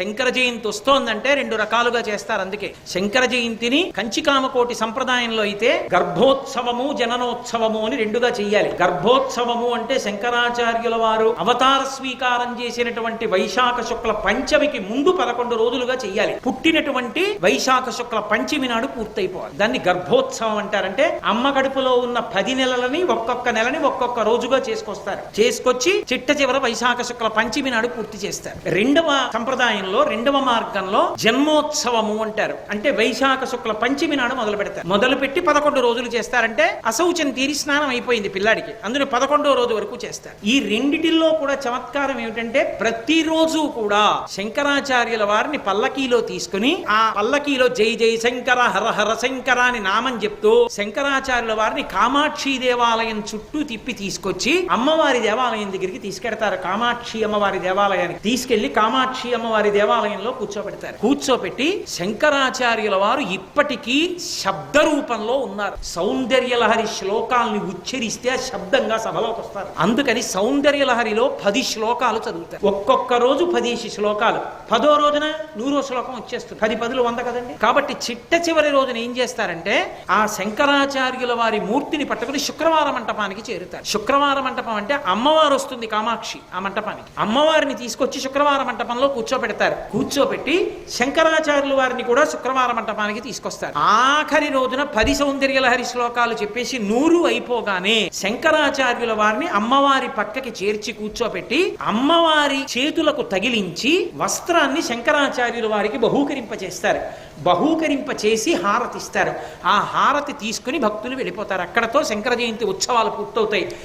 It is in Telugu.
శంకర జయంతి వస్తోందంటే రెండు రకాలుగా చేస్తారు అందుకే. శంకర జయంతిని కంచికామకోటి సంప్రదాయంలో అయితే గర్భోత్సవము జననోత్సవము అని రెండుగా చెయ్యాలి. గర్భోత్సవము అంటే శంకరాచార్యుల వారు అవతార స్వీకారం చేసినటువంటి వైశాఖ శుక్ల పంచమికి ముందు పదకొండు రోజులుగా చెయ్యాలి. పుట్టినటువంటి వైశాఖ శుక్ల పంచమి నాడు పూర్తయిపోవాలి. దాన్ని గర్భోత్సవం అంటారంటే అమ్మ గడుపులో ఉన్న పది నెలలని ఒక్కొక్క నెలని ఒక్కొక్క రోజుగా చేసుకొస్తారు. చేసుకొచ్చి చిట్ట చివర వైశాఖ శుక్ల పంచమి నాడు పూర్తి చేస్తారు. రెండవ సంప్రదాయం మార్గంలో రెండవ మార్గంలో జన్మోత్సవము అంటారు. అంటే వైశాఖ శుక్ల పంచమి నాడు మొదలు పెడతారు. మొదలు పెట్టి పదకొండు రోజులు చేస్తారంటే అశౌచం తీరి స్నానం అయిపోయింది పిల్లాడికి. అందులో పదకొండో రోజు వరకు చేస్తారు. ఈ రెండిటిల్లో కూడా చమత్కారం ఏమిటంటే ప్రతిరోజు కూడా శంకరాచార్యుల వారిని పల్లకీలో తీసుకుని ఆ పల్లకీలో జై జై శంకర హర హర శంకర అని నామం చెప్తూ శంకరాచార్యుల వారిని కామాక్షి దేవాలయం చుట్టూ తిప్పి తీసుకొచ్చి అమ్మవారి దేవాలయం దగ్గరికి తీసుకెడతారు. కామాక్షి అమ్మవారి దేవాలయానికి తీసుకెళ్ళి కామాక్షి అమ్మవారి దేవాలయంలో కూర్చోబెడతారు. కూర్చోబెట్టి శంకరాచార్యుల వారు ఇప్పటికీ శబ్ద రూపంలో ఉన్నారు. సౌందర్యలహరి శ్లోకాల్ని ఉచ్చరిస్తే శబ్దంగా సభలోకి వస్తారు. అందుకని సౌందర్యలహరిలో పది శ్లోకాలు చదువుతారు. ఒక్కొక్క రోజు పదేసి శ్లోకాలు. పదో రోజున నూరో శ్లోకం వచ్చేస్తుంది. పది పదులు వంద కదండి? కాబట్టి చిట్ట చివరి రోజున ఏం చేస్తారంటే ఆ శంకరాచార్యుల వారి మూర్తిని పట్టుకుని శుక్రవార మంటపానికి చేరుతారు. శుక్రవార మంటపం అంటే అమ్మవారు వస్తుంది కామాక్షి ఆ మంటపానికి. అమ్మవారిని తీసుకొచ్చి శుక్రవార మంటపంలో కూర్చోబెడతారు. కూర్చోబెట్టి శంకరాచార్యుల వారిని కూడా శుక్రవార మంటపానికి తీసుకొస్తారు. ఆఖరి రోజున పది సౌందర్యలహరి శ్లోకాలు చెప్పేసి నూరు అయిపోగానే శంకరాచార్యుల వారిని అమ్మవారి పక్కకి చేర్చి కూర్చోబెట్టి అమ్మవారి చేతులకు తగిలించి వస్త్రాన్ని శంకరాచార్యుల వారికి బహూకరింపచేస్తారు. బహూకరింప చేసి హారతి ఇస్తారు ఆ హారతి తీసుకుని భక్తులు వెళ్ళిపోతారు. అక్కడతో శంకర జయంతి ఉత్సవాలు పూర్తవుతాయి.